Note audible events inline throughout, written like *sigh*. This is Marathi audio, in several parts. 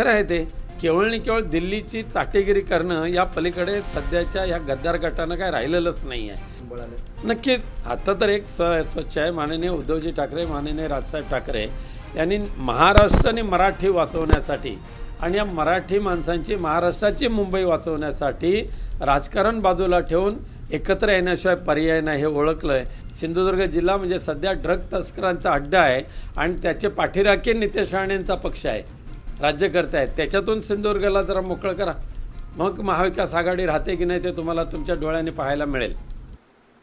खरं आहे ते. केवळ आणि केवळ दिल्लीची चाटेगिरी करणं या पलीकडे सध्याच्या या गद्दार गटानं काय राहिलेलंच नाही आहे. नक्कीच. आता तर एक स स्वच्छ आहे. माननीय उद्धवजी ठाकरे माननीय राजसाहेब ठाकरे यांनी महाराष्ट्र आणि मराठी वाचवण्यासाठी आणि या मराठी माणसांची महाराष्ट्राची मुंबई वाचवण्यासाठी राजकारण बाजूला ठेवून एकत्र येण्याशिवाय पर्याय नाही हे ओळखलं आहे सिंधुदुर्ग जिल्हा म्हणजे सध्या ड्रग तस्करांचा अड्डा आहे आणि त्याचे पाठीराखे नितेश राणेंचा पक्ष आहे. राज्यकर्ते आहेत. त्याच्यातून सिंधुदुर्गला जरा मोकळं करा. मग महाविकास आघाडी राहते की नाही ते तुम्हाला तुमच्या डोळ्याने पाहायला मिळेल.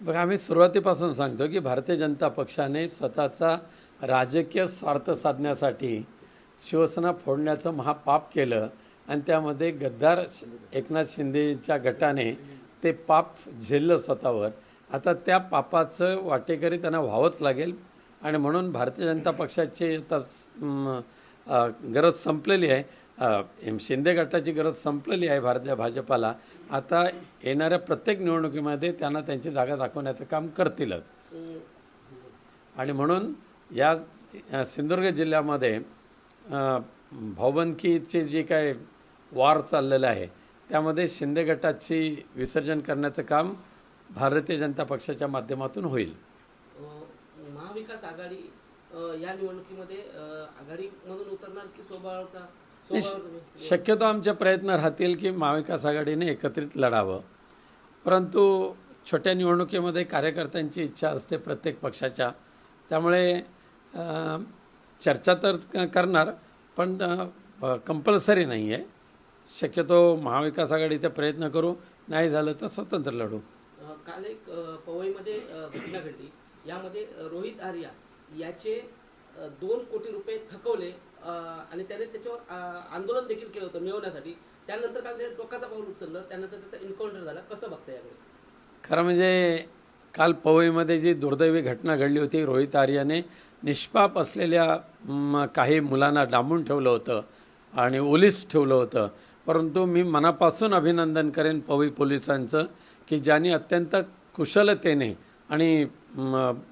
बघा आम्ही सुरुवातीपासून सांगतो की भारतीय जनता पक्षाने स्वतःचा राजकीय स्वार्थ साधण्यासाठी शिवसेना फोडण्याचं महापाप केलं आणि त्यामध्ये गद्दार एकनाथ शिंदेच्या गटाने ते पाप झेललं स्वतःवर. आता त्या पापाचं वाटेकरी त्यांना व्हावंच लागेल आणि म्हणून भारतीय जनता पक्षाचे आता गरज संपलेली आहे. एम शिंदे गटाची गरज संपलेली आहे भारतीय भाजपाला. आता येणाऱ्या प्रत्येक निवडणुकीमध्ये त्यांना त्यांची जागा दाखवण्याचं काम करतीलच. आणि म्हणून या सिंधुदुर्ग जिल्ह्यामध्ये अ, भाऊबंदकीचे जे काय वार चाललेलं आहे त्यामध्ये शिंदे गटाची विसर्जन करण्याचं काम भारतीय जनता पक्षाच्या माध्यमातून होईल. महाविकास आघाडी या निवडणुकीमध्ये अ, आघाडीमधून उतरणार की स्वबळावर शक्यतो आमचे प्रयत्न राहतील की महाविकास आघाडीने एकत्रित लढावं. परंतु छोट्या निवडणुकीमध्ये कार्यकर्त्यांची इच्छा असते प्रत्येक पक्षाच्या. त्यामुळे चर्चा तर करणार पण कंपल्सरी नाही आहे शक्यतो महाविकास आघाडीचा प्रयत्न करू नाही झालं तर स्वतंत्र लढू. काल एक पवईमध्ये घटना घडली. यामध्ये रोहित आर्या याचे दोन कोटी रुपये थकवले आणि त्याने त्याच्यावर आंदोलन देखील केलं होतं मिळवण्यासाठी. त्यानंतर काल टोकाचा पाऊल उचललं त्यानंतर त्याचा एन्काउंटर झाला. कसं बघता याकडे? खरं म्हणजे काल पवईमध्ये जी दुर्दैवी घटना घडली होती रोहित आर्याने निष्पाप असलेल्या काही मुलांना डांबून ठेवलं होतं आणि ओलीस ठेवलं होतं. परंतु मी मनापासून अभिनंदन करेन पवई पोलिसांचं की ज्यांनी अत्यंत कुशलतेने आणि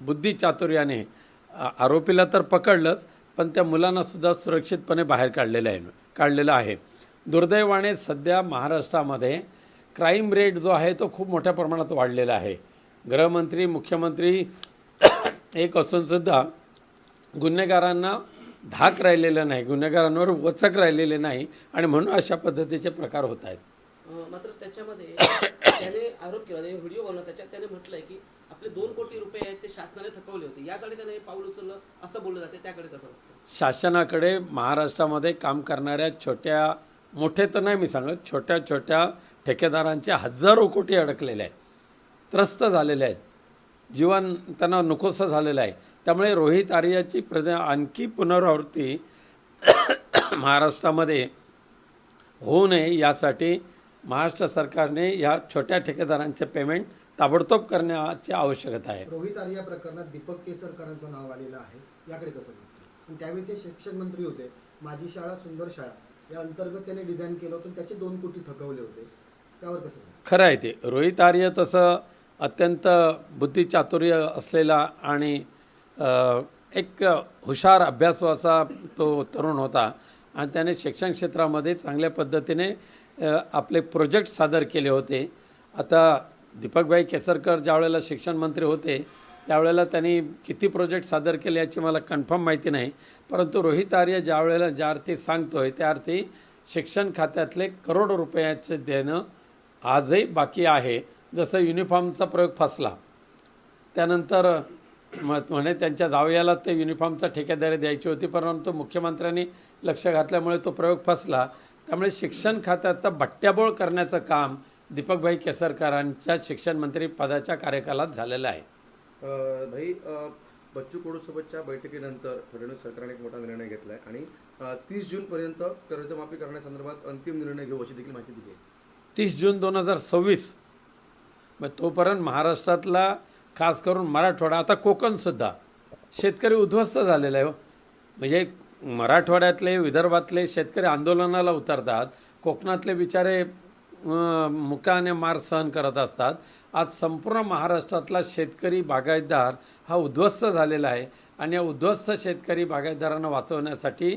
बुद्धिचातुर्याने आरोपीला तर पकडलंच पण त्या मुलांना सुद्धा सुरक्षितपणे बाहेर काढलेलं आहे काढलेलं आहे. दुर्दैवाने सध्या महाराष्ट्रामध्ये क्राईम रेट जो आहे तो खूप मोठ्या प्रमाणात वाढलेला आहे. गृहमंत्री मुख्यमंत्री *coughs* एक असून सुद्धा गुन्हेगारांना धाक राहिलेलं नाही गुन्हेगारांवर वचक राहिलेले नाही आणि म्हणून अशा पद्धतीचे प्रकार होत आहेत. मात्र त्याच्यामध्ये *coughs* त्याने आरोप केला व्हिडिओ बनवला त्याच्यात त्याने म्हटलंय की आपले दोन कोटी रुपये आहेत ते शासनाने थकवले होते. यासाठी त्याने पाऊल उचललं असं बोललं जाते त्याकडे कसं शासनाकडे महाराष्ट्रामध्ये काम करणाऱ्या छोट्या मोठे तर नाही मी सांगत छोट्या छोट्या ठेकेदारांचे हजारो कोटी अडकलेले आहेत. त्रस्त झालेले आहेत. जीवन त्यांना नकोसं झालेलं आहे. त्यामुळे रोहित आर्याची प्रद आणखी पुनरावृत्ती *coughs* महाराष्ट्रामध्ये होऊ नये यासाठी महाराष्ट्र सरकारने या छोट्या ठेकेदारांचे पेमेंट ताबडतोब करण्याची आवश्यकता आहे. रोहित आर्या प्रकरणात दीपक केसरकरांचं नाव आलेलं आहे याकडे कसं त्यावेळी ते शिक्षण मंत्री होते माझी शाळा सुंदर शाळा या अंतर्गत त्याने डिझाईन केलं होतं त्याचे दोन कोटी थकवले होते. त्यावर कसं? खरं आहे ते. रोहित आर्य तसं अत्यंत बुद्धिचातुर्य असलेला आणि एक हुशार अभ्यासू असा तो तरुण होता आणि त्याने शिक्षण क्षेत्रामध्ये चांगल्या पद्धतीने आपले प्रोजेक्ट सादर केले होते. आता दीपकभाई केसरकर ज्या वेळेला शिक्षण मंत्री होते त्यावेळेला त्यांनी किती प्रोजेक्ट सादर केले याची मला कन्फर्म माहिती नाही. परंतु रोहित आर्य ज्या वेळेला ज्या अर्थी सांगतोय त्या अर्थी शिक्षण खात्यातले करोडो रुपयाचे देणं आजही बाकी आहे. जसं युनिफॉर्मचा प्रयोग फसला. त्यानंतर म्हणे त्यांच्या जावयाला ते युनिफॉर्मचा ठेकेदारी द्यायची होती परंतु मुख्यमंत्र्यांनी लक्ष घातल्यामुळे तो प्रयोग फसला. त्यामुळे शिक्षण खात्याचा भट्ट्याबोळ करण्याचं काम दीपकभाई केसरकरांच्या शिक्षण मंत्री पदाच्या कार्यकालात झालेलं आहे भाई बच्चू कडू सोबतच्या बैठकीनंतर फडणवीस सरकारने एक मोठा निर्णय घेतलाय आणि तीस जून पर्यंत कर्जमाफी करण्यासंदर्भात अंतिम निर्णय घेऊ अशी देखील माहिती दिली आहे तीस जून दोन हजार सव्वीस मग तोपर्यंत महाराष्ट्रातला खास करून मराठवाडा आता कोकणसुद्धा शेतकरी उद्ध्वस्त झालेला आहे हो. म्हणजे मराठवाड्यातले विदर्भातले शेतकरी आंदोलनाला उतरतात कोकणातले बिचारे मुकाने मार सहन करत असतात. आज संपूर्ण महाराष्ट्रातला शेतकरी बागायतदार हा उद्ध्वस्त झालेला आहे आणि या उद्ध्वस्त शेतकरी बागायतदारांना वाचवण्यासाठी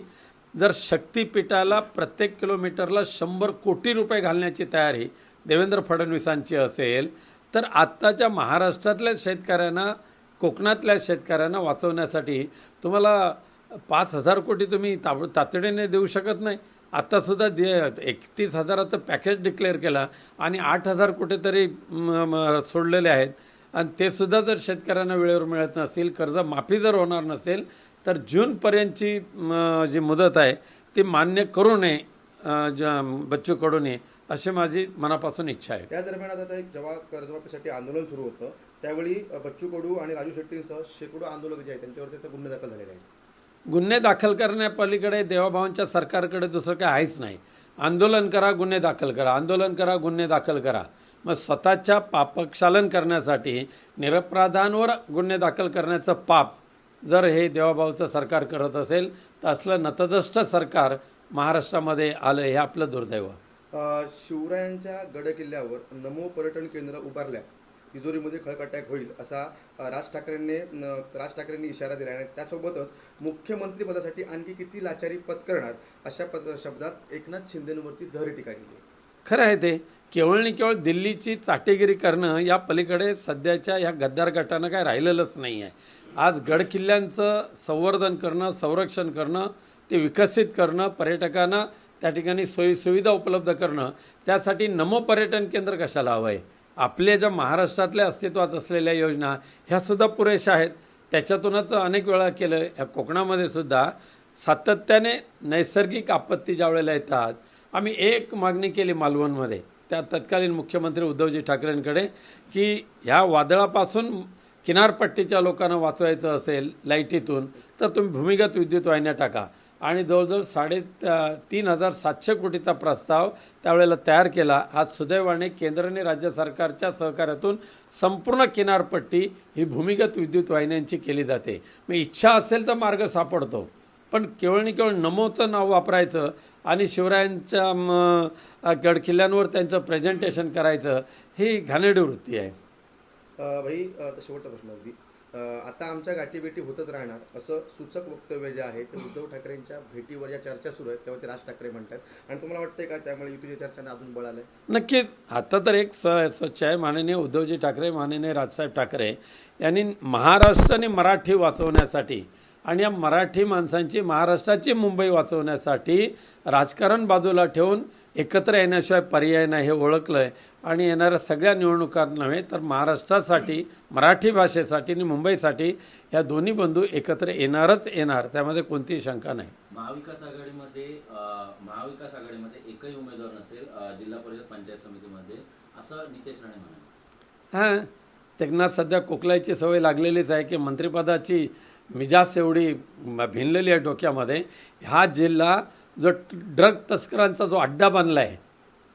जर शक्तीपीठाला प्रत्येक किलोमीटरला शंभर कोटी रुपये घालण्याची तयारी देवेंद्र फडणवीसांची असेल तर आत्ताच्या महाराष्ट्रातल्या शेतकऱ्यांना कोकणातल्या शेतकऱ्यांना वाचवण्यासाठी तुम्हाला पाच हजार कोटी तुम्ही ताब तातडीने देऊ शकत नाही. आत्तासुद्धा दे एकतीस हजाराचं पॅकेज डिक्लेअर केलं आणि आठ हजार कुठेतरी सोडलेले आहेत. आणि ते सुद्धा जर शेतकऱ्यांना वेळेवर मिळत नसेल कर्जमाफी जर होणार नसेल तर जूनपर्यंतची जी मुदत आहे ती मान्य करू नये ज- बच्चू कडू नये अशी माझी मनापासून इच्छा आहे. त्या दरम्यान आता एक जेव्हा कर्जमाफीसाठी आंदोलन सुरू होतं त्यावेळी बच्चू कडू आणि राजू शेट्टींसह शेकडो आंदोलक जे आहेत त्यांच्यावरती गुन्हे दाखल झालेले आहेत. गुन्हे दाखल करण्यापलीकडे देवाभावांच्या सरकारकडे दुसरं काही आहेच नाही. आंदोलन करा गुन्हे दाखल करा. आंदोलन करा गुन्हे दाखल करा. मग स्वतःच्या पापक्षालन करण्यासाठी निरपराधांवर गुन्हे दाखल करण्याचं पाप जर हे देवाभाऊचं सरकार करत असेल तर असलं नतदष्ट सरकार महाराष्ट्रामध्ये आलं हे आपलं दुर्दैव. शिवरायांच्या गडकिल्ल्यावर नमो पर्यटन केंद्र उभारल्यास तिजोरीमध्ये खळकट्याक होईल असा राज ठाकरेंनी राज ठाकरेंनी इशारा दिला आणि त्यासोबतच मुख्यमंत्रीपदासाठी आणखी किती लाचारी पत्करणार अशा पद शब्दात एकनाथ शिंदेंवरती जहरी टीका केली. खरं आहे ते. केवळ आणि केवळ दिल्लीची चाटेगिरी करणं या पलीकडे सध्याच्या या गद्दार गटानं काय राहिलेलंच नाही आहे. आज गडकिल्ल्यांचं संवर्धन करणं संरक्षण करणं ते विकसित करणं पर्यटकांना त्या ठिकाणी सोयी सुविधा उपलब्ध करणं त्यासाठी नमो पर्यटन केंद्र कशाला हवं आहे आपल्या ज्या महाराष्ट्रातल्या अस्तित्वात असलेल्या योजना ह्या सुद्धा पुरेशा आहेत. त्याच्यातूनच अनेक वेळा केलं ह्या कोकणामध्ये सुद्धा सातत्याने नैसर्गिक आपत्ती ज्या वेळेला येतात आम्ही एक मागणी केली मालवणमध्ये त्या तत्कालीन मुख्यमंत्री उद्धवजी ठाकरेंकडे की ह्या वादळापासून किनारपट्टीच्या लोकांना वाचवायचं असेल लाईटीतून तर तुम्ही भूमिगत विद्युत वाहिन्या टाका. आणि जवळजवळ साडे तीन हजार सातशे कोटीचा प्रस्ताव त्यावेळेला तयार केला. आज सुदैवाने केंद्र आणि राज्य सरकारच्या सहकार्यातून संपूर्ण किनारपट्टी ही भूमिगत विद्युत वाहिन्यांची केली जाते. मग इच्छा असेल तर मार्ग सापडतो पण केवळ आणि केवळ नमोचं नाव वापरायचं आणि शिवरायांच्या गडकिल्ल्यांवर त्यांचं प्रेझेंटेशन करायचं ही घाणेडी वृत्ती आहे. भाई शेवटचा प्रश्न अगदी. आता आमच्या गाठीभेटी होतच राहणार. असं सूचक वक्तव्य जे आहे ते उद्धव ठाकरेंच्या भेटीवर या चर्चा सुरू आहेत. तेव्हा ते राज ठाकरे म्हणतात. आणि तुम्हाला वाटतंय का त्यामुळे युतीच्या चर्चांना अजून बळ आलंय? नक्कीच. आता तर एक स स्वच्छ आहे माननीय उद्धवजी ठाकरे माननीय राजसाहेब ठाकरे यांनी महाराष्ट्र आणि मराठी वाचवण्यासाठी आणि या मराठी माणसांची महाराष्ट्राची मुंबई वाचवण्यासाठी राजकारण बाजूला ठेवून एकत्र येण्याशिवाय पर्याय नाही हे ओळखलं आहे आणि येणाऱ्या सगळ्या निवडणुकात नव्हे तर महाराष्ट्रासाठी मराठी भाषेसाठी आणि मुंबईसाठी या दोन्ही बंधू एकत्र येणारच येणार. त्यामध्ये कोणतीही शंका नाही. महाविकास आघाडीमध्ये महाविकास आघाडीमध्ये एकही उमेदवार नसेल जिल्हा परिषद पंचायत समितीमध्ये असं नितेश राणे म्हणाले. हां त्यांना सध्या कोकलायची सवय लागलेलीच आहे की मंत्रिपदाची मिजास एवढी भिनलेली आहे डोक्यामध्ये. हा जिल्हा जो ड्रग तस्करांचा जो अड्डा बनला आहे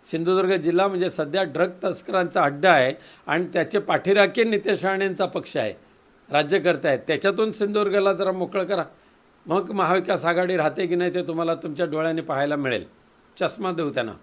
सिंधुदुर्ग जिल्हा म्हणजे सध्या ड्रग तस्करांचा अड्डा आहे आणि त्याचे पाठीराखे नितेश राणेंचा पक्ष आहे राज्यकर्ते आहेत. त्याच्यातून सिंधुदुर्गला जरा मोकळं करा. मग महाविकास आघाडी राहते की नाही ते तुम्हाला तुमच्या डोळ्याने पाहायला मिळेल. चष्मा देऊ त्यांना.